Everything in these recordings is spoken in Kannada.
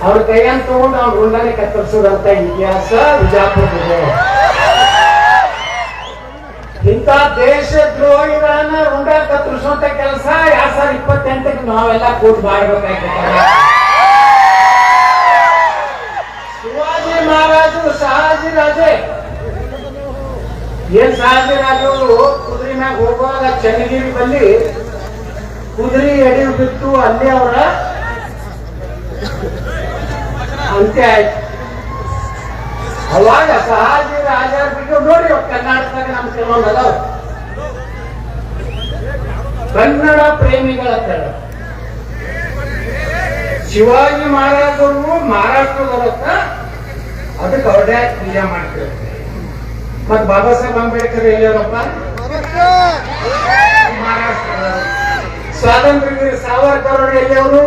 ಅವ್ರ ಕೈಯನ್ನು ತಗೊಂಡು ಅವ್ರ ರುಂಡನೆ ಕತ್ತರಿಸೋದಂತ ಇತಿಹಾಸ ವಿಜಾಪುರದಿದೆ ಇಂಥ ದೇಶ ದ್ರೋಹಿಗಳನ್ನ ರುಂಡ ಕತ್ತರಿಸುವಂತ ಕೆಲಸ ಎರಡ್ ಸಾವಿರದ ಇಪ್ಪತ್ತೆಂಟಕ್ಕೆ ನಾವೆಲ್ಲ ಕೂಟ್ ಮಾಡಬೇಕಾಗಿತ್ತು ಶಿವಾಜಿ ಮಹಾರಾಜರು ಶಹಾಜಿ ರಾಜೇ. ಏನ್ ಶಹಾಜಿ ರಾಜರು ಕುದುರೆ ಮ್ಯಾಗ ಹೋಗುವಾಗ ಚನ್ನಗಿರಿ ಬಲ್ಲಿ ಕುದುರೆ ಎಡೆ ಬಿಟ್ಟು ಅಲ್ಲಿ ಅವರ ಅಂತ್ಯ ಆಯ್ತು ಅವಾಗ ರಾಜರ ಬಗ್ಗೆ ನೋಡಿ ಕರ್ನಾಟಕದಾಗ ನಮ್ಮ ಕೆಲವೊಂದು ಅದಾವ ಕನ್ನಡ ಪ್ರೇಮಿಗಳ ತರ ಶಿವಾಜಿ ಮಹಾರಾಜರು ಮಹಾರಾಷ್ಟ್ರದವರತ್ತ ಅದಕ್ಕೆ ಅವ್ರದೇ ಪೂಜೆ ಮಾಡ್ತಾರೆ. ಮತ್ ಬಾಬಾ ಸಾಹೇಬ್ ಅಂಬೇಡ್ಕರ್ ಎಲ್ಲರಪ್ಪ ಮಹಾರಾಷ್ಟ್ರ ಸ್ವಾತಂತ್ರ್ಯ ವೀರ ಸಾವರ್ಕರ್ ಅವರು ಎಲ್ಲಿಯವರು?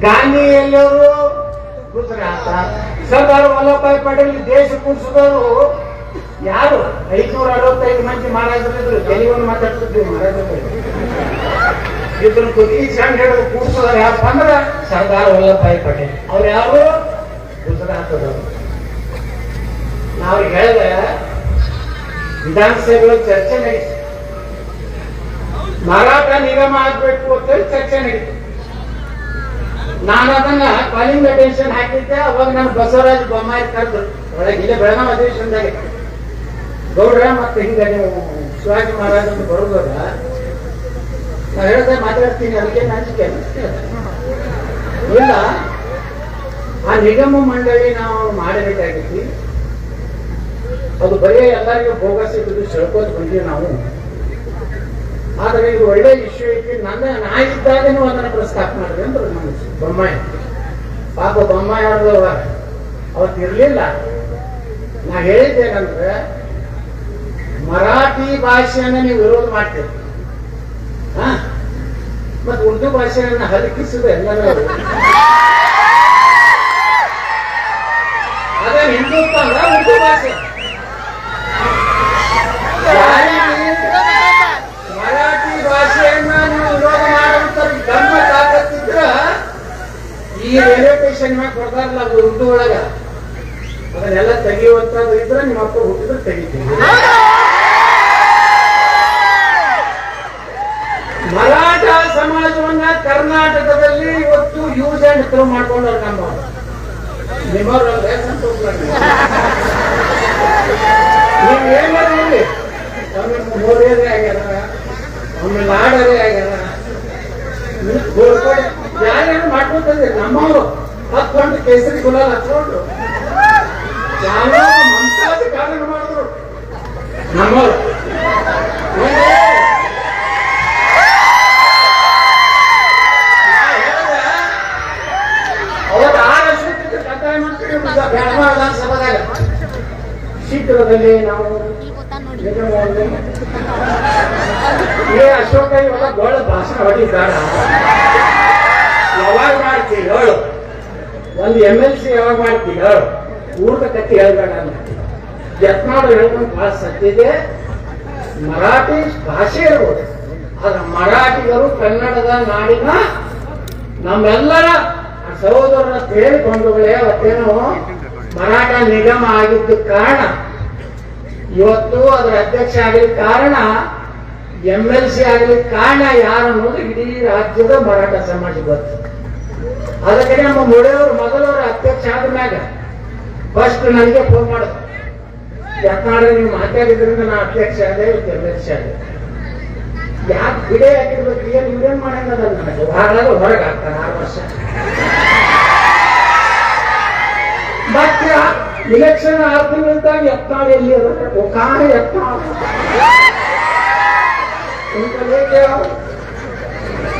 ಗಾಂಧಿ ಎಲ್ಲಿಯವರು ಗುಜರಾತ ಸರ್ದಾರ್ ಪಟೇಲ್ ದೇಶ ಕೂಡಿಸಿದವರು ಯಾರು? ಐದ್ನೂರ ಅರವತ್ತೈದು ಮಂದಿ ಮಹಾರಾಜರಿದ್ರು ಕೆಲವೊಂದು ಮಾತಾಡ್ತಿದ್ವಿ ಮಹಾರಾಜ ಇದ್ರ ಕುದಿ ಸಣ್ಣ ಹಿಡಿದು ಕೂಡಿಸೋರು ಯಾರಪ್ಪ ಅಂದ್ರೆ ಸರ್ದಾರ್ ವಲ್ಲಭಾಯ್ ಪಟೇಲ್. ಅವ್ರು ಯಾರು? ಗುಜರಾತದವರು. ನಾವು ಹೇಳಿದೆ ವಿಧಾನಸಭೆಗಳು ಚರ್ಚೆ ನಡೀತು. ಮಾರಾಟ ನಿಗಮ ಆಗ್ಬೇಕು ಅಂತ ಹೇಳಿ ಚರ್ಚೆ ನಡೀತು. ನಾನು ಅದನ್ನ ಕಾಲಿಂಗ್ ಅಟೆನ್ಷನ್ ಹಾಕಿದ್ದೆ, ಅವಾಗ ನಾನು ಬಸವರಾಜ ಬೊಮ್ಮಾಯಿ ಕರೆದು ಒಳಗೆ ಇಲ್ಲೇ ಬೆಳಗಾವ್ ಅಧಿವೇಶನದಾಗ. ಗೌಡ್ರ ಮತ್ತೆ ಹಿಂಗ ಶಿವಾಜಿ ಮಹಾರಾಜ್ ಅಂತ ಬರೋದಾಗ ನಾನು ಹೇಳ್ದೆ ಮಾತಾಡ್ತೀನಿ, ಅದಕ್ಕೆ ನಾಚಿಕೆ ಇಲ್ಲ. ಆ ನಿಗಮ ಮಂಡಳಿ ನಾವು ಮಾಡಬೇಕಾಗಿತ್ತು. ಅದು ಬರೀ ಎಲ್ಲರಿಗೂ ಬೋಗಸ್ ಇದ್ದು ಸೆಳ್ಕೋದು ಬಂದೀವಿ ನಾವು. ಆದ್ರೆ ಇದು ಒಳ್ಳೆ ಇಶ್ಯೂ ಐತಿ ನನ್ನ ನಾ ಇದ್ದಾಗೇನು ಅದನ್ನ ಪ್ರಸ್ತಾಪ ಮಾಡಿದೆ ಅಂದ್ರೆ ನಮ್ಮ ಬೊಮ್ಮಾಯಿ. ಪಾಪ ಬೊಮ್ಮಾಯಿ ಅವ್ರದವ ಅವತ್ತಿರಲಿಲ್ಲ ನಾ ಹೇಳಿದ್ದೇನಂದ್ರೆ, ಮರಾಠಿ ಭಾಷೆಯನ್ನು ನೀವು ವಿರೋಧ ಮಾಡ್ತೀರಿ. ಹಾ? ಮತ್ತೆ ಉರ್ದು ಭಾಷೆಯನ್ನು ಹಲಕಿಸಿದ ಎಲ್ಲರೂ ಅದೇ ಅಂದ್ರೆ ಉರ್ದು ಭಾಷೆ ಮರಾಠಿ ಭಾಷೆಯನ್ನ ನೀವು ವಿರೋಧ ಮಾಡುವಂತ ಈ ರೈಲ್ವೆ ಸ್ಟೇಷನ್ ಮ್ಯಾಗ ಕೊಡ್ತಾರಲ್ಲ ಒಳಗ. ಅದನ್ನೆಲ್ಲ ತೆಗೆಯುವಂತದ್ದು ಇದ್ರೆ ನಿಮ್ಮ ಅಪ್ಪ ಹುಟ್ಟಿದ್ರೆ ತೆಗಿತೀವಿ ಮರಾಠ ಸಮಾಜವನ್ನ ಕರ್ನಾಟಕದಲ್ಲಿ ಇವತ್ತು ಯೂಸ್ ಅಂಡ್ ಥ್ರೋ ಮಾಡ್ಕೊಂಡವ್ರು ನಮ್ಮ ನಿಮ್ಮವ್ರಲ್ಲ ಸಂತೋಷ ನೀವು ನೋಡಿ ಒಮ್ಮೆ ಆಗ್ಯಾರ, ಒಮ್ಮೆ ಲಾಡರೇ ಆಗ್ಯಾರ. ಯಾರ್ಯಾರು ಮಾಡ್ಕೊತಂದ್ರೆ ನಮ್ಮವರು. ಹತ್ಕೊಂಡು ಕೇಸರಿ ಗುಲಾಲ್ ಹತ್ಕೊಂಡು ಯಾವ ಮಂತಾದ ಕಾರಣ ಮಾಡಿದ್ರು. ನಮ್ಮವರು. ಶೀಘ್ರದಲ್ಲಿ ನಾವು ಏ, ಅಶೋಕ, ಇವಾಗ ಗೋಳ ಭಾಷಣ ಹೊಡಿದಾರ ಯಾವಾಗ ಮಾಡ್ತೀವಿ ಹೇಳು. ಒಂದು ಎಂ ಎಲ್ ಸಿ ಯಾವಾಗ ಮಾಡ್ತೀವಿ ಹೇಳು. ಊರ್ದ ಕತ್ತಿ ಹೇಳ್ಬೇಡ ಅಂತ. ಯತ್ನಾಡು ಹೇಳ್ಕೊಂಡು ಭಾಳ ಸತ್ತಿದೆ ಮರಾಠಿ ಭಾಷೆ ಇರ್ಬೋದು. ಆದ್ರೆ ಮರಾಠಿಗರು ಕನ್ನಡದ ನಾಡಿನ ನಮ್ಮೆಲ್ಲರ ಸಹೋದರರ ಹೇಳಿ ಬಂಧುಗಳೇ ಅವತ್ತೇನು ಮರಾಠ ನಿಗಮ ಆಗಿದ್ದ ಕಾರಣ. ಇವತ್ತು ಅದರ ಅಧ್ಯಕ್ಷ ಆಗಲಿಕ್ಕೆ ಕಾರಣ ಎಂ ಎಲ್ ಸಿ ಆಗಲಿಕ್ಕೆ ಕಾರಣ ಯಾರು ಅನ್ನೋದು ಇಡೀ ರಾಜ್ಯದ ಮರಾಠ ಸಮಾಜ ಗೊತ್ತು. ಅದಕ್ಕೆ ನಮ್ಮ ಮುಳೆಯವರು ಮೊದಲವರ ಅಧ್ಯಕ್ಷ ಆದ ಮ್ಯಾಗ ಫಸ್ಟ್ ನನಗೆ ಫೋನ್ ಮಾಡೋದು ಯಾಕಂದ್ರೆ ನೀವು ಮಾತಾಡಿದ್ರಿಂದ ನಾ ಅಧ್ಯಕ್ಷ ಆದೆ ಇವತ್ತು ಎಂ ಎಲ್ ಸಿ ಆದೆ ಯಾಕೆ ಬಿಡೆ ಹಾಕಿರ್ಬೇಕು ಏನು ಇವ್ರೇನ್ ಮಾಡಂಗದ ನನಗೆ ಬಹಳ ಹೊರಗೆ ಆರು ವರ್ಷ. ಮತ್ತೆ ಇಲೆಕ್ಷನ್ ಆರು ತಿಂಗಳಿದ್ದಾಗ ಎತ್ತಾಳ ಎಲ್ಲಿ ಅದ ಮುಖಾನ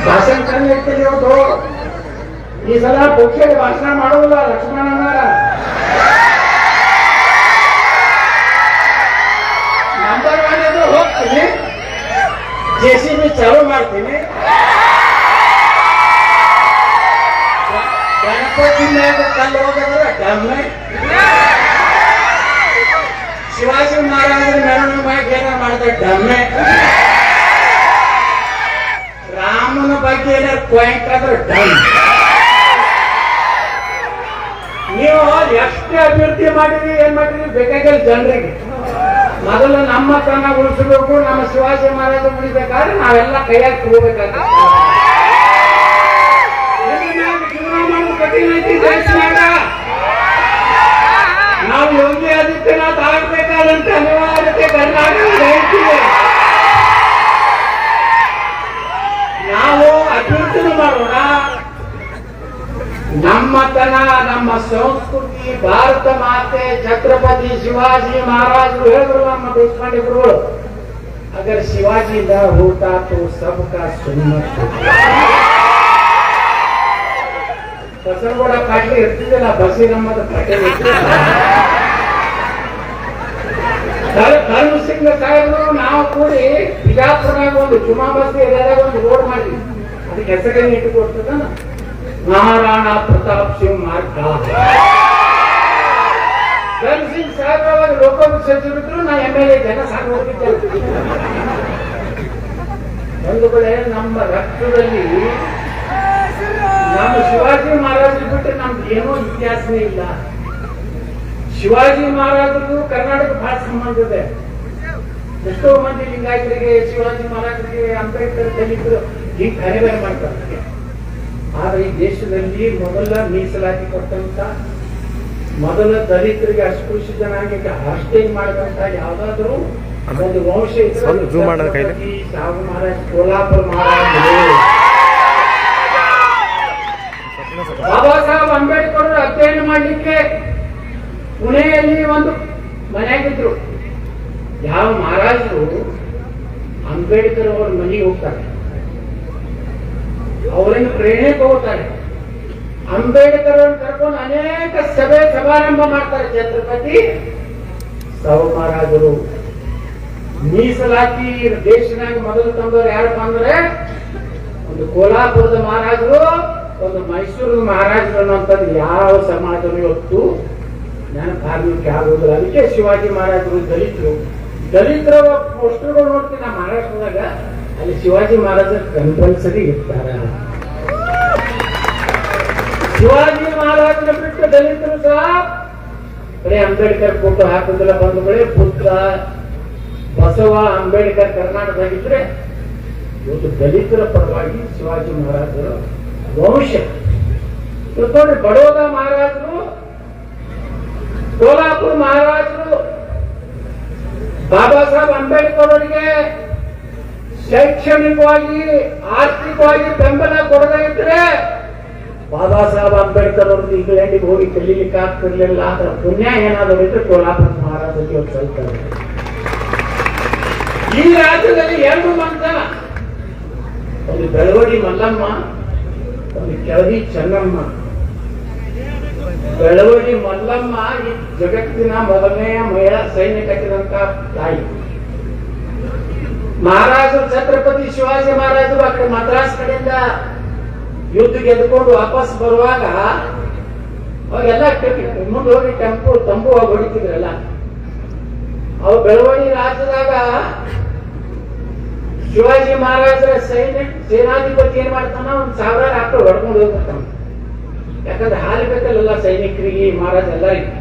ಭಾಷಣ ಚಂದ ಈ ಸಲ ಪಕ್ಷಕ್ಕೆ ಭಾಷಣ ಮಾಡೋದಿಲ್ಲ ಲಕ್ಷ್ಮಣನ ನಂಬರ್ ಒನ್ ಇದ್ರೆ ಹೋಗ್ತೀನಿ. ಜೆ ಸಿ ಬಿ ಚಾಲೂ ಮಾಡ್ತೀನಿ. ಗಣಪತಿ ಕಲ್ಲು ಹೋಗಂದ್ರೆ ಕಮ್ಮಿ ಶಿವಾಜಿ ಮಹಾರಾಜರ ಮೆರವಣಿಗೆ ಮಾಡಿದ್ರೆ ಡಮ್ಮೆ ರಾಮನ ಬಗ್ಗೆ ಪಾಯಿಂಟ್ ಆದ್ರೆ ಡಮ್ ಅಭಿವೃದ್ಧಿ ಮಾಡಿದ್ರಿ, ಏನ್ ಮಾಡಿದ್ರಿ? ಬೇಕಾಗಿಲ್ಲ ಜನರಿಗೆ. ಮೊದಲು ನಮ್ಮ ತನ ಉಳಿಸಬೇಕು, ನಮ್ಮ ಶಿವಾಜಿ ಮಹಾರಾಜ ಉಳಿಬೇಕಾದ್ರೆ ನಾವೆಲ್ಲ ಕೈಯಾಗಿ ಮಾಡೋದು ದೇಶನಾಗ ನಾವು ಯೋಗಿ ಆದಿತ್ಯನಾಥ್ ಅನಿವಾರ್ಯತೆ ಹೇಳ್ತೀವಿ ನಾವು ಅಭಿವೃದ್ಧಿ ಮಾಡೋಣ. ನಮ್ಮತನ ನಮ್ಮ ಸಂಸ್ಕೃತಿ, ಭಾರತ ಮಾತೆ, ಛತ್ರಪತಿ ಶಿವಾಜಿ ಮಹಾರಾಜರು ಹೇಳಿದ್ರು ನಮ್ಮ ದೇಶಪಾಂಡೆ ಗುರುಗಳು ಅಗರ್ ಶಿವಾಜಿಯಿಂದ ಹೋತಾ ಸಬ್ಕ ಸುನ್ನತ್ ಬಸವಗೌಡ ಪಾಟೀಲ್ ಇರ್ತಿದ್ದಿಲ್ಲ ಇರ್ತಿದ್ದಿಲ್ಲ. ಧರ್ಮ ಸಿಂಗ್ ಸಾಹೇಬರು, ನಾವು ಕೂಡಿ ಬಿಜಾಪುರನಾಗ ಒಂದು ಜುಮಾ ಬಸ್ ಏರಿಯಾದಾಗ ಒಂದು ರೋಡ್ ಮಾಡಿದ್ವಿ. ಅದಕ್ಕೆ ಹೆಸರೇನು ಇಟ್ಟುಕೊಡ್ತದ ಮಹಾರಾಣ ಪ್ರತಾಪ್ ಸಿಂಗ್ ಮಾರ್ಗ. ಧರ್ಮ ಸಿಂಗ್ ಸಾಹೇಬ್ ಅವಾಗ ಲೋಕೋಪಯೋಗಿ ಸಚಿವರಿದ್ರು ನಾ ಎಂ ಎಲ್ ಎ ಜನ ಸಾಕು ಒಂದು ಕಡೆ ನಮ್ಮ ರಕ್ತದಲ್ಲಿ ನಮ್ಮ ಶಿವಾಜಿ ಮಹಾರಾಜ್ ಬಿಟ್ಟರೆ ನಮ್ದು ಏನೂ ಇತಿಹಾಸನೇ ಇಲ್ಲ. ಶಿವಾಜಿ ಮಹಾರಾಜರು ಕರ್ನಾಟಕ ಬಹಳ ಸಂಬಂಧ ಇದೆ. ಎಷ್ಟೋ ಮಂದಿ ಲಿಂಗಾಯತರಿಗೆ ಶಿವಾಜಿ ಮಹಾರಾಜರಿಗೆ ಅಂಬೇಡ್ಕರ್ ದಲಿತರು ಹೀಗೆ ಬೇರೆ ಬೇರೆ ಮಾಡ್ತಾರೆ ಆದ್ರೆ ಈ ದೇಶದಲ್ಲಿ ಮೊದಲ ಮೀಸಲಾತಿ ಕೊಟ್ಟಂತ ಮೊದಲ ದಲಿತರಿಗೆ ಅಸ್ಪೃಶ್ಯತನಾಗಿ ಹಾಸ್ಟೇಜ್ ಮಾಡಿದಂತ ಯಾವ್ದಾದ್ರು ಒಂದು ವಂಶ ಇದ್ರೆ ಸ್ವಲ್ಪ ಮಹಾರಾಜ್ ಕೋಲಾಪುರ ಮಹಾರಾಜ್ ಕೋಲ್ಹಾಪುರ ಮಹಾರಾಜರು ಬಾಬಾ ಸಾಹೇಬ್ ಅಂಬೇಡ್ಕರ್ ಅವರು ಅಧ್ಯಯನ ಮಾಡಲಿಕ್ಕೆ ಪುಣೆಯಲ್ಲಿ ಒಂದು ಮನೆಯಾಗಿದ್ರು. ಯಾವ ಮಹಾರಾಜರು ಅಂಬೇಡ್ಕರ್ ಅವ್ರ ಮನೆಗೆ ಹೋಗ್ತಾರೆ. ಅವರನ್ನು ಪ್ರೇರಣೆ ತಗೋತಾರೆ ಅಂಬೇಡ್ಕರ್ ಅವ್ರನ್ನ ಕರ್ಕೊಂಡು ಅನೇಕ ಸಭೆ ಸಮಾರಂಭ ಮಾಡ್ತಾರೆ. ಛತ್ರಪತಿ ಸಾವು ಮಹಾರಾಜರು. ಮೀಸಲಾತಿ ದೇಶನಾಗ ಮೊದಲು ತಂದವರು ಯಾರಪ್ಪ ಅಂದ್ರೆ ಒಂದು ಕೋಲಾಪುರದ ಮಹಾರಾಜರು, ಒಂದು ಮೈಸೂರು ಮಹಾರಾಜರು ಅನ್ನೋಂಥದ್ದು ಯಾವ ಸಮಾಜವೂ ಇವತ್ತು ನೆನಪಾಗ್ಲಿಕ್ಕೆ ಆಗುದಿಲ್ಲ ಅದಕ್ಕೆ ಶಿವಾಜಿ ಮಹಾರಾಜರು ದಲಿತರು. ದಲಿತರ ಪೋಸ್ಟರ್ಗಳು ನೋಡ್ತೀವಿ ನಾ ಮಹಾರಾಷ್ಟ್ರದಾಗ? ಅಲ್ಲಿ ಶಿವಾಜಿ ಮಹಾರಾಜರು ಕಂಪಲ್ಸರಿ ಇರ್ತಾರ. ಶಿವಾಜಿ ಮಹಾರಾಜನ ಬಿಟ್ಟು ದಲಿತರು ಸಹ ಬರೀ ಅಂಬೇಡ್ಕರ್ ಫೋಟೋ ಹಾಕುದಿಲ್ಲ ಬಂದು ಬಳಿ ಬುದ್ಧ ಬಸವ, ಅಂಬೇಡ್ಕರ್ ಕರ್ನಾಟಕದಾಗಿದ್ರೆ ಇವತ್ತು ದಲಿತರ ಪರವಾಗಿ ಶಿವಾಜಿ ಮಹಾರಾಜರು ವಂಶ. ಇವತ್ತು ಬಡೋದ ಮಹಾರಾಜರು ಕೋಲ್ಹಾಪುರ ಮಹಾರಾಜರು ಬಾಬಾ ಸಾಹೇಬ್ ಅಂಬೇಡ್ಕರ್ ಅವರಿಗೆ ಶೈಕ್ಷಣಿಕವಾಗಿ, ಆರ್ಥಿಕವಾಗಿ ಬೆಂಬಲ ಕೊಡದೇ ಇದ್ರೆ ಬಾಬಾ ಸಾಹೇಬ್ ಅಂಬೇಡ್ಕರ್ ಅವ್ರದ್ದು ಇಂಗ್ಲೆಂಡಿಗೆ ಹೋಗಿ ಕಲೀಲಿಕ್ಕೆ ಆಗ್ತಿರ್ಲಿಲ್ಲ ಅದರ ಪುಣ್ಯ ಏನಾದರೂ ಇದ್ರೆ ಕೋಲಾಪುರ ಮಹಾರಾಜರಿಗೆ ಅವ್ರು ಸಲ್ತಾರೆ ಈ ರಾಜ್ಯದಲ್ಲಿ ಎರಡು ಮಂತನ ಒಂದು ಬೆಳವಡಿ ಮಲ್ಲಮ್ಮ, ಒಂದು ಕೆಳದಿ ಚೆನ್ನಮ್ಮ. ಬೆಳವಡಿ ಮಲ್ಲಮ್ಮ ಈ ಜಗತ್ತಿನ ಮೊದಲನೆಯ ಮಹಿಳಾ ಸೈನ್ಯ ಕಟ್ಟಿದಂತ ತಾಯಿ. ಮಹಾರಾಜರು ಛತ್ರಪತಿ ಶಿವಾಜಿ ಮಹಾರಾಜರು ಆ ಕಡೆ ಮದ್ರಾಸ್ ಕಡೆಯಿಂದ ಯುದ್ಧ ಗೆದ್ದುಕೊಂಡು ವಾಪಸ್ ಬರುವಾಗ ಅವಾಗೆಲ್ಲ ಮುಂದೆ ಹೋಗಿ ಟೆಂಪು, ತಂಬು ಹೊಡಿತಿದ್ರಲ್ಲ. ಅವ್ರು ಬೆಳವಣಿ ರಾಜ್ಯದಾಗ ಶಿವಾಜಿ ಮಹಾರಾಜರ ಸೈನ್ಯ ಸೇನಾಧಿಪತಿ ಏನ್ ಮಾಡ್ತಾನ ಒಂದ್ ಸಾವಿರಾರು ಆಕಳು ಹೊಡ್ಕೊಂಡು ಹೋಗ್ಬಿಡ್ತಾನ. ಯಾಕಂದ್ರೆ ಹಾಲು ಬೇಕಲ್ಲ ಸೈನಿಕರಿಗೆ ಮಹಾರಾಜ ಎಲ್ಲ ಎಲ್ಲರಿಗೆ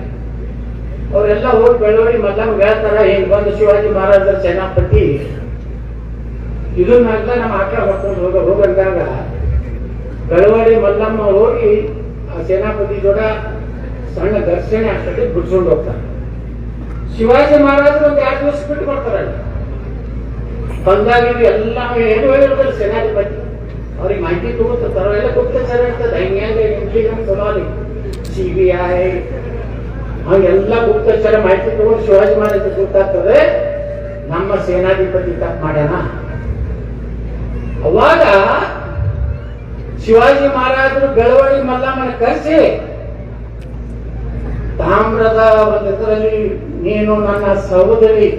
ಅವರೆಲ್ಲ ಹೋಗಿ ಬೆಳವಡಿ ಮಲ್ಲಮ್ಮ ಹೇಳ್ತಾರ ಹಿಂಗ್ ಬಂದು ಶಿವಾಜಿ ಮಹಾರಾಜರ ಸೇನಾಪತಿ? ಇದನ್ನೆಲ್ಲ ನಮ್ಮ ಆಕಳ ಮಾಡ್ಕೊಂಡು ಹೋಗ ಹೋಗಂದಾಗ ಬೆಳವಡಿ ಮಲ್ಲಮ್ಮ ಹೋಗಿ ಆ ಸೇನಾಪತಿ ಜೋಡ ಸಣ್ಣ ದರ್ಶನ ಅಷ್ಟೊತ್ತಿಗೆ ಬಿಡ್ಸ್ಕೊಂಡು ಹೋಗ್ತಾರೆ. ಶಿವಾಜಿ ಮಹಾರಾಜರು ಒಂದು ಎರಡು ದಿವಸ ಬಿಟ್ಟು ಬರ್ತಾರೆ ಬಂದಾಗ ಇದು ಎಲ್ಲ ಏನು ಹೇಳಿರ್ತಾರೆ ಸೇನಾಧಿಪತಿ. ಅವ್ರಿಗೆ ಮಾಹಿತಿ ತಗೋತಾರೆ ಎಲ್ಲ ಗುಪ್ತಚರ ಇರ್ತದೆ ಹೆಂಗೆ ಇಂಟೆಲಿಜೆನ್ಸ್ ಸವಾಲಿ ಸಿ ಬಿ ಐ ಅವೆಲ್ಲ ಗುಪ್ತಚರ ಮಾಹಿತಿ ತಗೊಂಡು ಶಿವಾಜಿ ಮಹಾರಾಜ ಗೊತ್ತಾಗ್ತದೆ ನಮ್ಮ ಸೇನಾಧಿಪತಿ ತಪ್ಪು ಮಾಡ್ಯಾನ ಅವಾಗ ಶಿವಾಜಿ ಮಹಾರಾಜರು ಬೆಳವಳಿ ಮಲ್ಲಮ್ಮನ ಕರೆಸಿ ತಾಮ್ರದ ಒಂದು ಇದರಲ್ಲಿ ನೀನು ನನ್ನ ಸಹೋದರಿ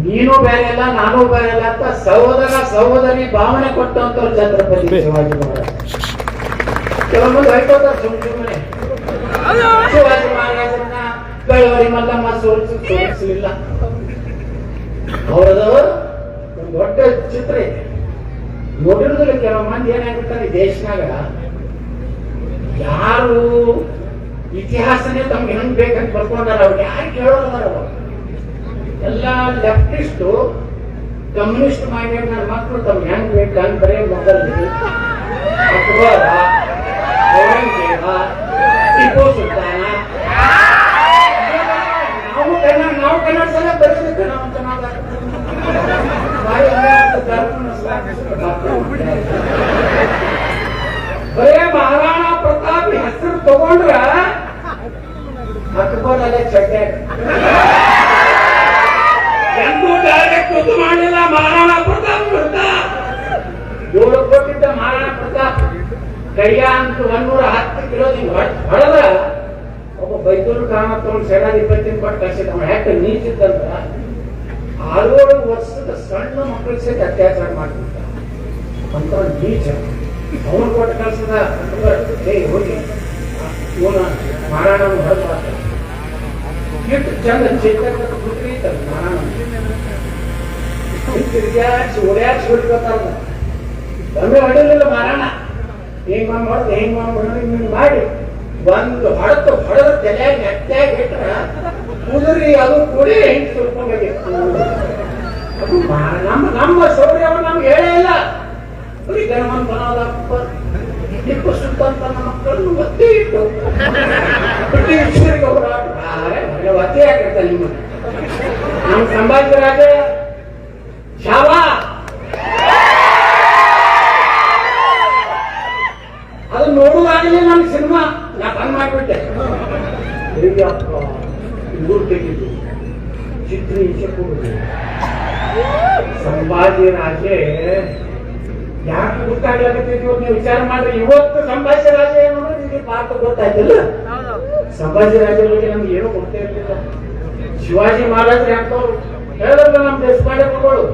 ನೀನು ಬೇರೆ ಅಲ್ಲ ನಾನು ಬೇರೆ ಅಲ್ಲ ಅಂತ ಸಹೋದರ ಸಹೋದರಿ ಭಾವನೆ ಕೊಟ್ಟಂತವ್ರು ಛತ್ರಪತಿ ಶಿವಾಜಿ ಮಹಾರಾಜ ಕೆಲವೊಂದು ಹೈಕೋತಾರೆ ಸುಮ್ ಸುಮ್ಮನೆ ಶಿವಾಜಿ ಮಹಾರಾಜರನ್ನ ಬೆಳವಡಿ ಮಲ್ಲಮ್ಮ ಸೋಲಿಸಿ ಸೋಲಿಸಲಿಲ್ಲ. ಅವರದು ಒಂದು ದೊಡ್ಡ ಚಿತ್ರ ಇದೆ. ನೋಡಿರೋದ್ರಲ್ಲಿ ಕೆಲವು ಮಂದಿ ಏನಾಗ್ಬಿಡ್ತಾರೆ ದೇಶನಾಗ ಯಾರು ಇತಿಹಾಸನೇ ತಮ್ಗೆ ಹೆಂಗ್ ಬೇಕಂತ ಬರ್ಕೊಂಡಾರ ಅವ್ರು ಯಾರು ಕೇಳೋದಾರ ಅವ್ರು. ಎಲ್ಲ ಲೆಫ್ಟಿಸ್ಟು ಕಮ್ಯುನಿಸ್ಟ್ ಮೈಂಡೆಡ್ ನನ್ನ ಮಕ್ಕಳು ತಮ್ಗೆ ಹೆಂಗ್ ಬೇಕಂತ ಬರೇ ಮೊದಲು ಅಕ್ಬರ ಔರಂಗಜೇಬ, ಟಿಪ್ಪು ಸುಲ್ತಾನ. ನಾವು ಕನ್ನಡ ನಾವು ಕನ್ನಡ ಸಲ ಬರೀಬೇಕು ನಾವು ಹಂಗೆ ಬರೇ ಮಹಾರಾಣಾ ಪ್ರತಾಪ್ ಹೆಸರು ತಗೊಂಡ್ರ ಅಕ್ಬರ್ ಅಲ್ಲೇ ಡೈರೆಕ್ಟ್ ಇದು ಮಾಡಿಲ್ಲ ಮಹಾರಾಣ ಪ್ರತಾಪ್ ವಿರುದ್ಧ ಏಳು ಕೊಟ್ಟಿದ್ದ ಮಹಾರಾಣ ಪ್ರತಾಪ್ ಕೈಯ ಅಂತ ಒಂದೂರ ಹತ್ತು ಕಿಲೋ ನೀವು ಹೊಡೆದ ಒಬ್ಬ ಬೈದೂರು ಕಾಮ ತಗೊಂಡು ಸೆಡಾದ ಇಪ್ಪತ್ತಿನ ಕೊಟ್ಟು ಕಳ್ಸಿದ ಅವನು ಯಾಕೆ ನೀಚಿದ್ದಂತ? ಆರೇಳು ವರ್ಷದ ಸಣ್ಣ ಮಕ್ಕಳಿಗೆ ಸಹಿತ ಅತ್ಯಾಚಾರ ಮಾಡ್ತಿದ್ದ. ಅಂತ ನೀಚ. ಅವನು ಕೊಟ್ಟು ಕಳ್ಸದ ಹೋಗಿ. ಇವನ ಮಾರಾಣ ಹೊರಗೆ ಚಂದ ಓಡ್ಯಾಡ್ಸಿ ಹೊಡಿಬೇಕಲ್ಲ ಒಮ್ಮೆ ಹೊಡಿಲಿಲ್ಲ ಮಾರಾಣ ಹೆಂಗ್ ಮಾಡ್ಬಾರ್ದು ಹೆಂಗ್ ಮಾಡ್ಬಾರ್ದು ಮಾಡಿ ಬಂದು ಹೊಡೆದು ಹೊಡೆದ ತಲೆ ಕುದುರಿ ಅದು ಕೂಡಿ ಹೆಂಗ್ ಸುರ್ಕೊಂಡೋಗಿತ್ತು ಅದು ನಮ್ಮ ನಮ್ಮ ಶೌರ್ಯವ ನಮ್ಗೆ ಹೇಳೇ ಇಲ್ಲ ಬರೀ ಗಣಮಂತನಾದಪ್ಪ ಟಿಪ್ಪು ಸುಲ್ತಾನ್ ತನ್ನ ಮಕ್ಕಳನ್ನು ಒತ್ತಿ ಇಟ್ಟು ಹೋರಾಟ ಒಳ್ಳೆ ಅತಿ ಆಗಿರ್ತಾರೆ ನಿಮ್ಮ ನಮ್ಮ ಸಂಭಾಜಿ ರಾಜ ಶಾಬಾ ಅದು ನೋಡುವಾಗಲೇ ನನ್ನ ಸಿನಿಮಾ ನಾ ಬಂದ್ ಮಾಡ್ಬಿಟ್ಟೆ. ಇವ್ರು ತೆಗಿದು. ಚಿತ್ರ ಈಚೆ ಕೊಡುದು ಸಂಭಾಜಿ ರಾಜೆ ಯಾಕೆ ಗೊತ್ತಾಗ್ಲಾಕತ್ತಿದ್ವಿ ನೀವು ವಿಚಾರ ಮಾಡ್ರಿ. ಇವತ್ತು ಸಂಭಾಜಿ ರಾಜ ಏನು ನಿಮಗೆ ಪಾಠ ಗೊತ್ತಾಯ್ತಿಲ್ಲ? ಸಂಭಾಜಿ ರಾಜರ ಬಗ್ಗೆ ನಮ್ಗೆ ಏನು ಗೊತ್ತೇ ಇರಲಿಲ್ಲ. ಶಿವಾಜಿ ಮಹಾರಾಜರು ಯಾಕೋ ನಮ್ ದೇಶ ಮಾಡಿ ಕೊಡೋಳು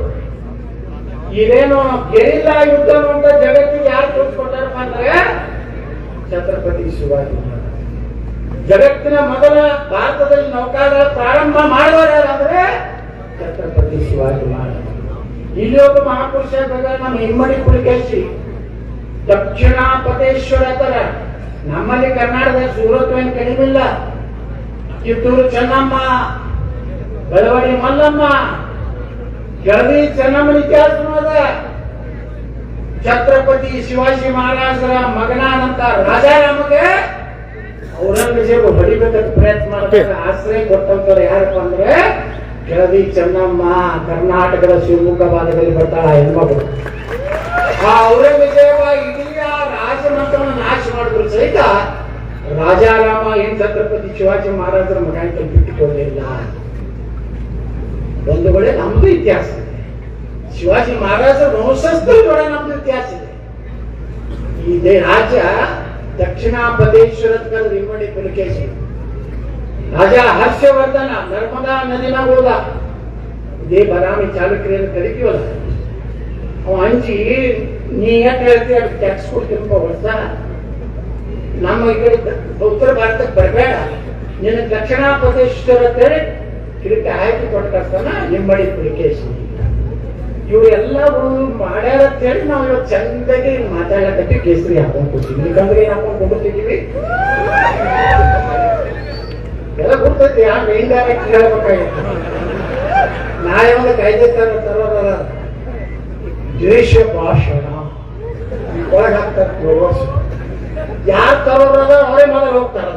ಇದೇನು ಗೆರಿಲ್ಲ ಯುದ್ಧ ಅಂತ ಜಗತ್ತಿಗೆ ಯಾರು ತೋರಿಸ್ಕೊಟ್ಟಾರಪ್ಪ ಅಂದ್ರೆ ಛತ್ರಪತಿ ಶಿವಾಜಿ ಮಹಾರಾಜ. ಜಗತ್ತಿನ ಮೊದಲ ಭಾರತದಲ್ಲಿ ನೌಕಾದ ಪ್ರಾರಂಭ ಮಾಡುವವರು ಛತ್ರಪತಿ ಶಿವಾಜಿ ಮಹಾರಾಜ. ಇಲ್ಲಿ ಒಬ್ಬ ಮಹಾಪುರುಷ ನಮ್ಮ ಹಿಮ್ಮಡಿ ಪುಲಿಕೇಶಿ ದಕ್ಷಿಣಾಪತೇಶ್ವರ ತರ ನಮ್ಮಲ್ಲಿ ಕರ್ನಾಟಕದ ಸೂರತ್ ಏನು ಕಡಿಮೆ ಇಲ್ಲ ಕಿತ್ತೂರು ಚೆನ್ನಮ್ಮ ಬೆಳವಡಿ ಮಲ್ಲಮ್ಮ ಕೆಳದಿ ಚೆನ್ನಮ್ಮನ ಇತಿಹಾಸ ಅದ. ಛತ್ರಪತಿ ಶಿವಾಜಿ ಮಹಾರಾಜರ ಮಗನಾದಂತ ರಾಜಾರಾಮಗೆ ಔರಂಗಜೇಬ ಹೊಡಿಬೇಕಂತ ಪ್ರಯತ್ನ ಮಾಡ್ತಾರೆ. ಆಶ್ರಯ ಕೊಟ್ಟಂತವ್ರು ಯಾರಪ್ಪ ಅಂದ್ರೆ ಕೆಳದಿ ಚೆನ್ನಮ್ಮ ಕರ್ನಾಟಕದ ಶಿವಮೊಗ್ಗ ಭಾಗದಲ್ಲಿ ಬರ್ತಾಳ ಹೆಣ್ಮಗಳು. ಆ ಔರಂಗಜೇಬ ಇಡೀ ಆ ರಾಜಮಂತ್ರವನ್ನು ನಾಶ ಮಾಡಿದ್ರು ಸಹಿತ ರಾಜಾರಾಮ ಏನ್ ಛತ್ರಪತಿ ಶಿವಾಜಿ ಮಹಾರಾಜರ ಮಗ ಅಂತ ಬಿಟ್ಟುಕೊಳ್ಳಿಲ್ಲ ಒಂದು ವೇಳೆ ನಮ್ದು ಇತಿಹಾಸ ಇದೆ. ಶಿವಾಜಿ ಮಹಾರಾಜರ ವಂಶಸ್ಥರ ನಮ್ದು ಇತಿಹಾಸ ಇದೆ. ಇದೇ ದಕ್ಷಿಣ ದಕ್ಷಿಣಾಪದೇಶ್ವರದ ಇಮ್ಮಡಿ ಪುಲಕೇಶಿ. ರಾಜ ಹರ್ಷವರ್ಧನ ನರ್ಮದಾ ನದಿನ ಹೋದ ಇದೇ ಬದಾಮಿ ಚಾಲುಕ್ಯರನ್ನು ಕರಿತೀವಲ್ಲ. ಅವ ಅಂಜಿ, ನೀ ಏನ್ ಹೇಳ್ತೀಯ? ಟ್ಯಾಕ್ಸ್ ಕೊಡ್ತೀನಪ್ಪ ವರ್ಷ ನಮ್ಮ ಉತ್ತರ ಭಾರತಕ್ಕೆ ಬರಬೇಡ. ನಿನ್ನ ದಕ್ಷಿಣಾಪದೇಶ್ವರ ಅಂತೇಳಿ ಇದಕ್ಕೆ ಆಯ್ಕೆ ಕೊಟ್ಟು ಕಳ್ತಾನ ನಿಮ್ಮಡಿ ಪುಲಿಕೇಶಿ. ಇವರೆಲ್ಲ ಮಾಡ್ಯಾರ ಅಂತೇಳಿ ನಾವು ಇವತ್ತು ಚಂದಾಗಿ ಮಾತಾಡಕತ್ತಿ ಕೇಸರಿ ಹಾಕೊಂಡ್ ಕೂತೀವಿ. ಯಾಕಂದ್ರೆ ಏನ್ ಹಾಕೊಂಡ್ ಕೊಡ್ತಿದೀವಿ ಎಲ್ಲ ಗೊತ್ತೈತಿ ಯಾರು ಡೈರೆಕ್ಟ್ ಹೇಳ್ಬೇಕಾಗಿತ್ತು. ನಾಳೆ ಒಂದು ಕೈದೆ ತರ ತರೋದಲ್ಲ. ದ್ವೇಷ ಭಾಷಣ. ಒಳಗಾಗ್ತಾರೆ ಯಾರು ತರೋರದ ಅವರೇ ಮನೆ ಹೋಗ್ತಾರ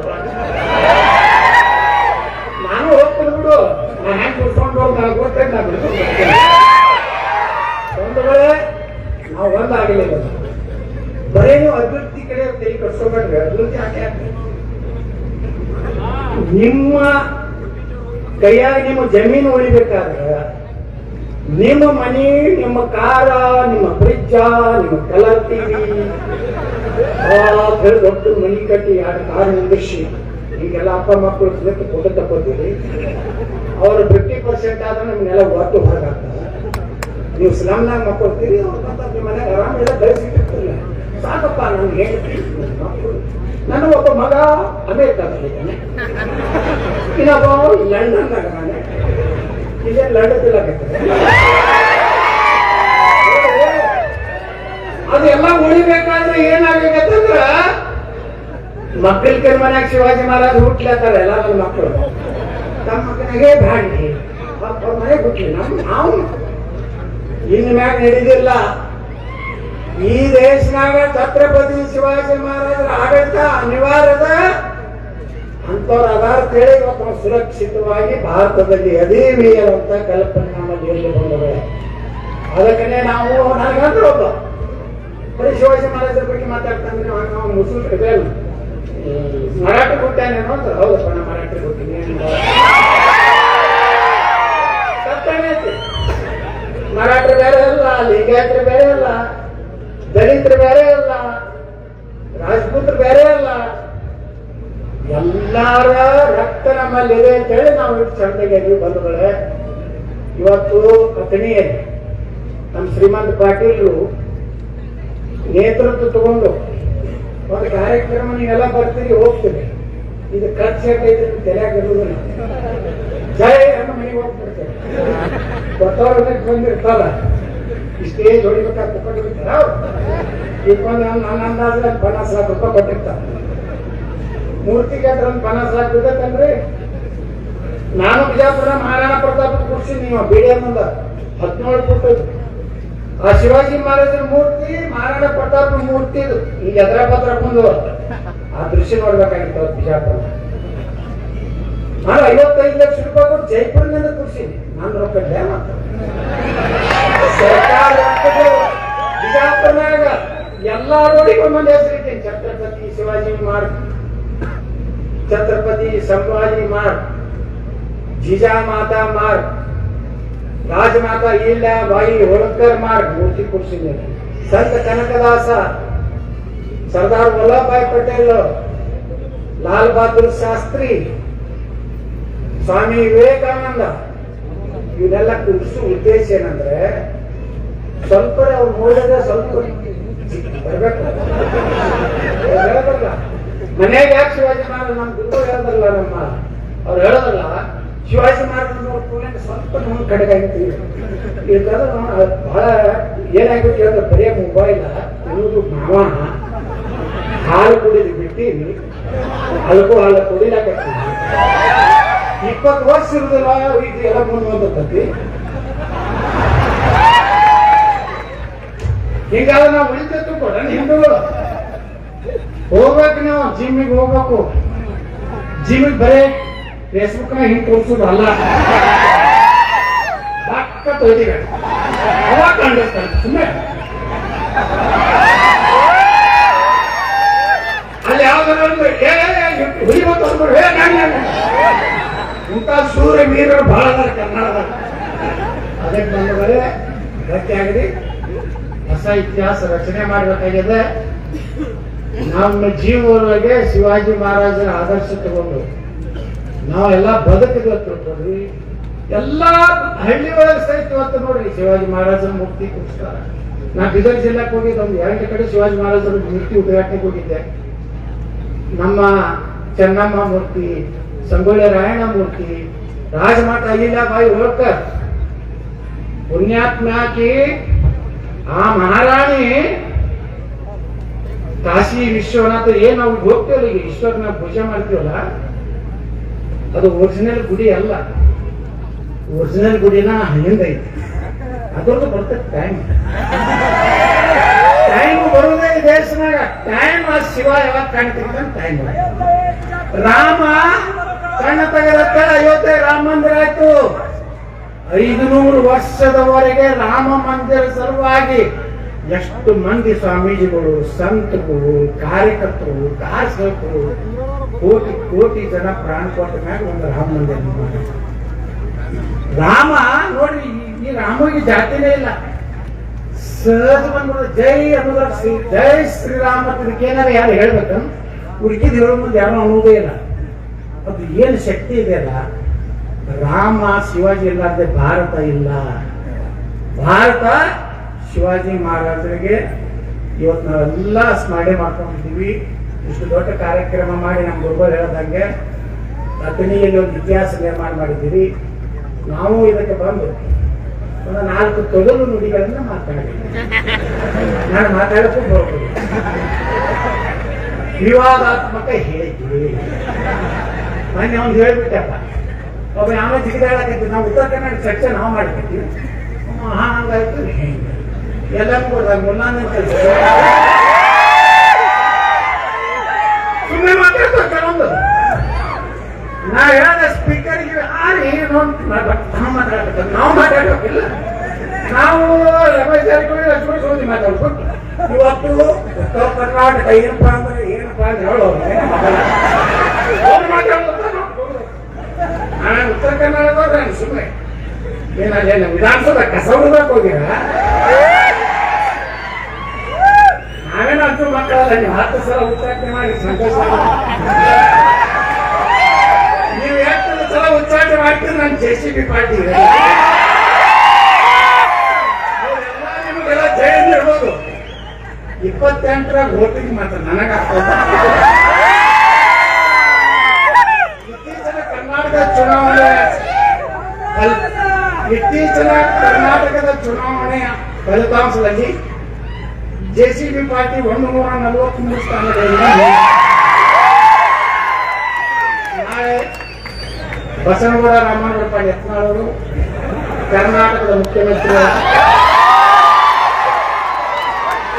ನಾನು ಹೋಗ್ತೀನಿ ಬಿಡು. ನಾನು ಹೆಂಗ್ ಕುಡ್ಕೊಂಡು ಹೋಗಿ ನನಗೆ ಗೊತ್ತೈತೆ ನಾ ಬಿಡ್ಕೊಂಡು ಹೋಗ್ತೀನಿ. ಒಂದು ವೇಳೆ ನಾವು ಒಂದಾಗ್ಲಿಲ್ಲ ಬರೀ ನೀವು ಅಭಿವೃದ್ಧಿ ಕಡೆ ಕೈ ಕಟ್ಸ್ಕೊಂಡ್ರೆ ಅಭಿವೃದ್ಧಿ ಯಾಕೆ ನಿಮ್ಮ ಕೈಯಾಗಿ ನಿಮ್ಮ ಜಮೀನು ಉಳಿಬೇಕಾದ್ರೆ ನಿಮ್ಮ ಮನಿ, ನಿಮ್ಮ ಕಾರ, ನಿಮ್ಮ ಫ್ರಿಜ್ಜ, ನಿಮ್ಮ ಕಲರ್ ಟಿವಿ ದೊಡ್ಡ ಮನಿ ಕಟ್ಟಿ ಎರಡು ಕಾರು ನಿಂದಿಸಿ ಈಗೆಲ್ಲ ಅಪ್ಪ ಮಕ್ಕಳು ಸಮೇತ ಫೋಟೋ ತಕ್ಕೋತೀರಿ ಅವರು ಫಿಫ್ಟಿ ಪರ್ಸೆಂಟ್ ಆದ್ರೆ ನಮ್ಗೆಲ್ಲ ಒಟ್ಟು ಹೊರಗಾಗ್ತದೆ. ನೀವು ಸ್ಲಮ್ನಾಗ ಮಕ್ಕೊಳ್ತೀರಿ, ಅವ್ರು ನಿಮ್ಮ ಮನೆಗೆ ಆರಾಮೆಲ್ಲ ಬೆಳೆಸಿಟ್ಟಿರ್ತಿಲ್ಲ ಸಾಕಪ್ಪ ನನ್ಗೆ ಹೇಳ್ತಿ ನನ್ನ ಒಬ್ಬ ಮಗ ಅಮೇರಿಕಾದಲ್ಲಿದ್ದಾನೆ. ಇನ್ನೊಬ್ಬ ಲಂಡನ್ದಾಗ ಇಲ್ಲೇ ಲಂಡನ್ ಅದೆಲ್ಲ ಉಳಿಬೇಕಾದ್ರೆ ಏನಾಗ್ಬೇಕಂತಂದ್ರ ಮಕ್ಕಳ ಮನ್ಯಾಗ ಶಿವಾಜಿ ಮಹಾರಾಜ್ ಹುಟ್ಲತ್ತಾರ ಎಲ್ಲ ನನ್ನ ಮಕ್ಕಳು ತಮ್ಮ ಮಗನಿಗೆ ಬ್ಯಾಡ್ರಿ ಅವ್ರ ಮನೆ ಹುಟ್ಲಿ. ನಮ್ ನಾವು ಇನ್ ಮ್ಯಾಗ ನಡೆದಿಲ್ಲ. ಈ ದೇಶನಾಗ ಛತ್ರಪತಿ ಶಿವಾಜಿ ಮಹಾರಾಜರ ಆಡಳಿತ ಅನಿವಾರ್ಯದ. ಅಂತವ್ರ ಅದಾರ ಹೇಳಿ ಇವತ್ತು ಸುರಕ್ಷಿತವಾಗಿ ಭಾರತದಲ್ಲಿ ಅದೀವಿ ಅಂತ ಕಲ್ಪನೆ ನಮ್ಮ ಎಲ್ಲಿ ಬಂದವೆ ಅದಕ್ಕನೇ ನಾವು ನನಗಂದ್ರೆ ಒಬ್ಬ. ಬರೀ ಶಿವಾಜಿ ಮಹಾರಾಜರ ಬಗ್ಗೆ ಮಾತಾಡ್ತಾನೆ ನಾವು ಮುಸ್ಲಿಂ ಇದೇನು ಮರಾಠಿ ಹುಟ್ಟಾನೇನೋ ಅಂತ ಹೌದಪ್ಪ, ನಾ ಮರಾಠಿ ಹುಟ್ಟಿನಿ ಸತ್ಯನೇ ಐತಿ. ಮರಾಠರು ಬೇರೆ ಅಲ್ಲ, ಲಿಂಗಾಯತರು ಬೇರೆ ಅಲ್ಲ, ದಲಿತರು ಬೇರೆ ಅಲ್ಲ, ರಾಜಪೂತರು ಬೇರೆ ಅಲ್ಲ. ಎಲ್ಲಾರ ರಕ್ತ ನಮ್ಮಲ್ಲಿ ಇದೆ ಅಂತ ಹೇಳಿ ನಾವು ಇಷ್ಟು ಚಂದಗೆ ಬಂಧುಗಳೇ ಇವತ್ತು ಅಥಣಿಯಲ್ಲಿ ನಮ್ಮ ಶ್ರೀಮಂತ ಪಾಟೀಲ್ರು ನೇತೃತ್ವ ತಗೊಂಡು ಒಂದು ಕಾರ್ಯಕ್ರಮ ನೀವೆಲ್ಲ ಬರ್ತೀರಿ, ಹೋಗ್ತೀರಿ. ಇದು ಖರ್ಚು ಐತೆ ತಲೆಯಾಗ ಇರುವುದಿಲ್ಲ ಜಯ ಅನ್ನೋ ಮನೆಗೆ ಹೋಗ್ಬಿಡ್ತೇವೆ ಬಂದಿರ್ತಾರ. ಈ ಸ್ಟೇಜ್ ಹೊಡಿಬೇಕಾದ್ರೆ ತಗೊಂಡಿರ್ತಾರ ಇಟ್ಕೊಂಡು ನನ್ನ ಅಂದಾಜು ಪನ್ನಾಸ್ ಲಾಖ ರೂಪಾಯಿ ಕೊಟ್ಟಿರ್ತಾರ. ಮೂರ್ತಿಗೆ ಅದ್ರ ಒಂದು ಪನ್ನಾಸ್ ಲಾಖ ಬಿದ್ದತ್ತಂದ್ರಿ ನಾನು ಬಿಜಾಪುರ ಮಹಾರಾಣ ಪ್ರತಾಪ ಕೊಡ್ಸಿ ನೀವು ಬಿಡಿ ಹದಿನೇಳು ಐತಿ. ಆ ಶಿವಾಜಿ ಮಹಾರಾಜರ ಮೂರ್ತಿ ಮಹಾರಾಣ ಪ್ರತಾಪ್ ಮೂರ್ತಿ ಇದು. ಈಗ ಎದ್ರ ಪತ್ರ ಬಂದು ಆ ದೃಶ್ಯ ನೋಡ್ಬೇಕಾಗಿತ್ತು ಬಿಜಾಪುರ. ನಾನು ಐವತ್ತೈದು ಲಕ್ಷ ರೂಪಾಯಿ ಕೊಟ್ಟು ಜೈಪುರದಿಂದ ಕೂರ್ಸಿನಿ. ನಾನು ರೊಕ್ಕ ಸರ್ಕಾರ ಬಿಜಾಪುರನಾಗ ಎಲ್ಲಾ ರೋಡಿಗೆ ಒಂದೊಂದು ಹೆಸರು ಇಟ್ಟೇನೆ. ಛತ್ರಪತಿ ಶಿವಾಜಿ ಮಾರ್ಗ್ ಛತ್ರಪತಿ ಸಂಭಾಜಿ ಮಾರ್ಗ್ ಜಿಜಾಮಾತಾ ಮಾರ್ಗ್ ರಾಜಮಾತಾ ಇಲ್ಲ, ಬಾಯಿ ಹೊಳಕರ್ ಮಾರ್ಗ್ ಮೂರ್ತಿ ಕೂರಿಸಿದ್ದೇನೆ ಸಂತ ಕನಕದಾಸ, ಸರ್ದಾರ್ ವಲ್ಲಭಭಾಯ್ ಪಟೇಲ್, ಲಾಲ್ ಬಹದ್ದೂರ್ ಶಾಸ್ತ್ರಿ, ಸ್ವಾಮಿ ವಿವೇಕಾನಂದ ಇವನ್ನೆಲ್ಲ ಕೂರಿಸೋ ಉದ್ದೇಶ ಏನಂದ್ರೆ ಸ್ವಲ್ಪ ಅವ್ರು ನೋಡಿದ್ರೆ ಸ್ವಲ್ಪ ಬರ್ಬೇಕು. ಮನೆಯಾಗ ಯಾಕೆ ಶಿವಾಜಿ ಮಹಾರಾಜ್ ನಮ್ಮ ಗುರು ಹೇಳೋದಲ್ಲ ನಮ್ಮ, ಅವ್ರು ಹೇಳೋದಲ್ಲ ಶಿವಾಜಿ ಮಹಾರಾಜ್ ನೋಡ್ಕೊಂಡ್ರೆ ಸ್ವಲ್ಪ ನಮ್ಮ ಕಡೆಗಾಗಿತ್ತು ಇದಕ್ಕಾದ್ರೆ ನಾವು ಬಹಳ ಏನಾಗ್ಬಿಟ್ಟು ಅಂದ್ರೆ ಬರೀ ಮೊಬೈಲ್ ಅನ್ನೋದು ಮಾವ ಹಾಲು ಕುಡಿದು ಬಿಟ್ಟೀನಿ. ಅಲ್ಗೂ ಹಾಲು ಕುಡಿಲಾಕತ್ತೀನಿ. ಇಪ್ಪತ್ತು ವರ್ಷ ಇರುದಿಲ್ಲ, ಇದು ಎಲ್ಲ ಮುಂದೆ ಹಿಂಗಾದ್ರೆ ನಾವು ಉಳಿತು ಕೂಡ ಹಿಂದೂಗಳು ಹೋಗ್ಬೇಕು ನಾವು, ಜಿಮ್ಮಿಗೆ ಹೋಗ್ಬೇಕು. ಜಿಮ್ಮಿಗೆ ಬರೇ ಫೇಸ್ಬುಕ್ ಹಿಂಗ್ ತೋರಿಸೋದು ಅಲ್ಲ. ಅವಾಗ ಸುಮ್ಮನೆ ಅಲ್ಲಿ ಯಾವ್ದಾರ ಹುಲಿ ಬಂತು ಅಂದ್ಬಿಡು. ಇಂಥ ಸೂರ್ಯ ಮೀರರು ಬಹಳ ಅದಾರ ಕನ್ನಡದ ಅದಕ್ಕೆ ಬಂದವರೇ, ಗಟ್ಟಿ ಹೊಸ ಇತಿಹಾಸ ರಚನೆ ಮಾಡಬೇಕಾಗಿದೆ ನಮ್ಮ ಜೀವನೊಳಗೆ ಶಿವಾಜಿ ಮಹಾರಾಜರ ಆದರ್ಶ ತಗೊಂಡು ನಾವೆಲ್ಲ ಬದುಕಿದ್ವಿ ತಿಳ್ಕೊಳ್ರಿ ಎಲ್ಲಾ ಹಳ್ಳಿ ಒಳಗೆ ಸಹಿತ ಇವತ್ತು ನೋಡ್ರಿ, ಶಿವಾಜಿ ಮಹಾರಾಜರ ಮೂರ್ತಿ ಕೂರಿಸ್ತಾರ ನಾ ಬೀದರ್ ಜಿಲ್ಲಾಕ್ ಹೋಗಿದ್ದೆ, ಒಂದು ಎರಡು ಕಡೆ ಶಿವಾಜಿ ಮಹಾರಾಜರ ಮೂರ್ತಿ ಉದ್ಘಾಟನೆಗೆ ಹೋಗಿದ್ದೆ. ನಮ್ಮ ಚೆನ್ನಮ್ಮ ಮೂರ್ತಿ, ಸಂಗೊಳ್ಳಿ ರಾಯಣ್ಣ ಮೂರ್ತಿ, ರಾಜಮಾತ ಬಾಯಿ ಹೋಳ್ಕರ್ ಪುಣ್ಯಾತ್ಮಾಕಿ ಆ ಮಹಾರಾಣಿ, ಕಾಶಿ ವಿಶ್ವನಾಥ, ಏನ್ ಅವ್ರಿಗೆ ಹೋಗ್ತೇವಲ್ಲ ಈಗ, ಈಶ್ವರನ ಪೂಜೆ ಮಾಡ್ತೀವಲ್ಲ ಅದು ಒರಿಜಿನಲ್ ಗುಡಿ ಅಲ್ಲ. ಒರಿಜಿನಲ್ ಗುಡಿನ ಹಿಂದೆ ಐತಿ. ಅದ್ರದ್ದು ಬರ್ತದೆ ಟೈಮ್ ಟೈಮ್ ಬರೋದೇ ದೇಶನಾಗ. ಟೈಮ್ ಆ ಶಿವ ಯಾವಾಗ ಕಾಣ್ತಿರ್ತಾನೆ ಟೈಮ್ ರಾಮ ಕಣ್ಣ ತಗಲತ್ತ ಅಯೋಧ್ಯೆ ರಾಮ ಮಂದಿರ ಆಯ್ತು. ಐದು ನೂರು ವರ್ಷದವರೆಗೆ ರಾಮ ಮಂದಿರ ಸಲುವಾಗಿ ಎಷ್ಟು ಮಂದಿ ಸ್ವಾಮೀಜಿಗಳು, ಸಂತರು, ಕಾರ್ಯಕರ್ತರು, ದಾಸಕರು ಕೋಟಿ ಕೋಟಿ ಜನ ಪ್ರಾಣ ಕೊಟ್ಟ ಮ್ಯಾಗ ಒಂದು ರಾಮ ಮಂದಿರ ರಾಮ, ನೋಡಿ, ಈ- ರಾಮಗೆ ಜಾತಿನೇ ಇಲ್ಲ. ಸಹಜ ಬಂದ್ಬಿಡ, ಜೈ ಅನ್ನೋದ್ರ ಶ್ರೀ ಜೈ ಶ್ರೀರಾಮ ಇದಕ್ಕೆ ಏನಾರ ಯಾರು ಹೇಳ್ಬೇಕು? ಹುಡುಕಿದ ಹೇಳೋ ಮುಂದೆ ಯಾರು ಅನ್ನೋದೇ ಇಲ್ಲ. ಅದು ಏನು ಶಕ್ತಿ ಇದೆ ಅಲ್ಲ? ರಾಮ ಶಿವಾಜಿ ಇಲ್ಲಾರ್ದೆ ಭಾರತ ಇಲ್ಲ. ಭಾರತ ಶಿವಾಜಿ ಮಹಾರಾಜರಿಗೆ ಇವತ್ತು ನಾವೆಲ್ಲ ಸ್ಮರಣೆ ಮಾಡ್ಕೊಂಡಿದ್ದೀವಿ. ಇಷ್ಟು ದೊಡ್ಡ ಕಾರ್ಯಕ್ರಮ ಮಾಡಿ ನಮ್ಮ ಗುರುಗಳು ಹೇಳದಂಗೆ ಅಥಣಿಯಲ್ಲಿ ಒಂದು ಇತಿಹಾಸ ನಿರ್ಮಾಣ ಮಾಡಿದ್ದೀವಿ ನಾವು ಇದಕ್ಕೆ ಬಂದು ಒಂದು ನಾಲ್ಕು ತೊಗಲು ನುಡಿಗಳನ್ನ ಮಾತಾಡಿ ನಾನು ಮಾತಾಡಕ್ಕೂ ಬರ್ಬೋದು ವಿವಾದಾತ್ಮಕ ಹೇಳಿಕೆ ಮೊನ್ನೆ ಅವ್ನು ಹೇಳ್ಬಿಟ್ಟಪ್ಪ, ಒಬ್ಬ ಯಾವ ಜಿಗಿದಾಡಕತ್ತಿ ನಾವು ಉತ್ತರ ಕನ್ನಡ ಚರ್ಚೆ ನಾವು ಮಾಡ್ತಿದ್ವಿ ಹಾ ಹಂಗಾಯ್ತು ಹಿಂಗೆ? ಎಲ್ಲರೂ ಕೂಡ ಮುನ್ನಾನ ಸುಮ್ಮನೆ ಮಾತಾಡ್ತಾರೆ ಕೆಲವೊಂದು ನಾ ಹೇಳ ಸ್ಪೀಕರ್ಗೆ ಆರಿ ನಾವು ಮಾತಾಡ್ಬೇಕು. ನಾವು ಮಾತಾಡ್ಬೇಕಿಲ್ಲ. ನಾವು ರಮೇಶ್ ಜಾರಕಿಹೊಳಿ ಲಕ್ಷ್ಮಣ ಸೋದಿ ಮಾತಾಡ್ಬೇಕು. ಇವತ್ತು ಉತ್ತರ ಕರ್ನಾಟಕ ಏನಪ್ಪ ಅಂದ್ರೆ ಏನಪ್ಪ ಅಂತ ಹೇಳೋರು ನಾನು ಉತ್ತರ ಕನ್ನಡದವ್ರು ನಾನು ಸುಮ್ಮನೆ ಏನಲ್ಲಿ ವಿಧಾನಸೌಧ ಕಸ ಹುಡುಗಕ್ಕೆ ಹೋಗಿರ? ನಾವೇನು ಹತ್ತು ಮಕ್ಕಳಲ್ಲ ನೀವು ಹತ್ತು ಸಲ ಉತ್ತರ ಮಾಡಿ ಸಂತೋಷ ನೀವು ಎಷ್ಟು ಸಲ ಮಾಡ್ತೀರಿ ನಾನು ಜೆ ಸಿ ಬಿ ಪಾರ್ಟಿ ನಿಮಗೆಲ್ಲ ಜೈಲ್ ಹೇಳ್ಬೋದು ಇಪ್ಪತ್ತೆಂಟರಾಗ ವೋಟಿಂಗ್ ಮಾತ್ರ ನನಗ ಇತ್ತೀಚಿನ ಕರ್ನಾಟಕ ಚುನಾವಣೆ ಇತ್ತೀಚಿನ ಕರ್ನಾಟಕದ ಚುನಾವಣೆಯ ಫಲಿತಾಂಶದಲ್ಲಿ ಜೆಸಿಬಿ ಪಾರ್ಟಿ ಒಂದು ನೂರ ನಲವತ್ಮೂರು ನಾಳೆ ರಾಮನಪ್ಪ ಯತ್ನಾಳ್ ಅವರು, ಕರ್ನಾಟಕದ ಮುಖ್ಯಮಂತ್ರಿ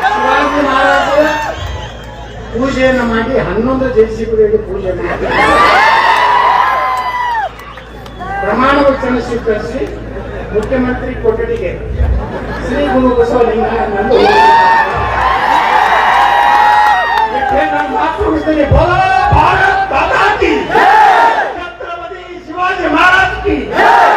ಶಿವಾಜಿ ಮಹಾರಾಜರ ಪೂಜೆಯನ್ನು ಮಾಡಿ ಹನ್ನೊಂದು ಜಯಸಿಗಳಿಗೆ ಪೂಜೆ ಮಾಡಿ ಪ್ರಮಾಣ ವಚನ ಸ್ವೀಕರಿಸಿ ಮುಖ್ಯಮಂತ್ರಿ ಕೊಠಡಿಗೆ ಶ್ರೀ ಗುರು ಬಸವಲಿಂಗನನ್ನು ನಾನು ಮಾತು. ಬೋಲೋ ಭಾರತ್ Yeah!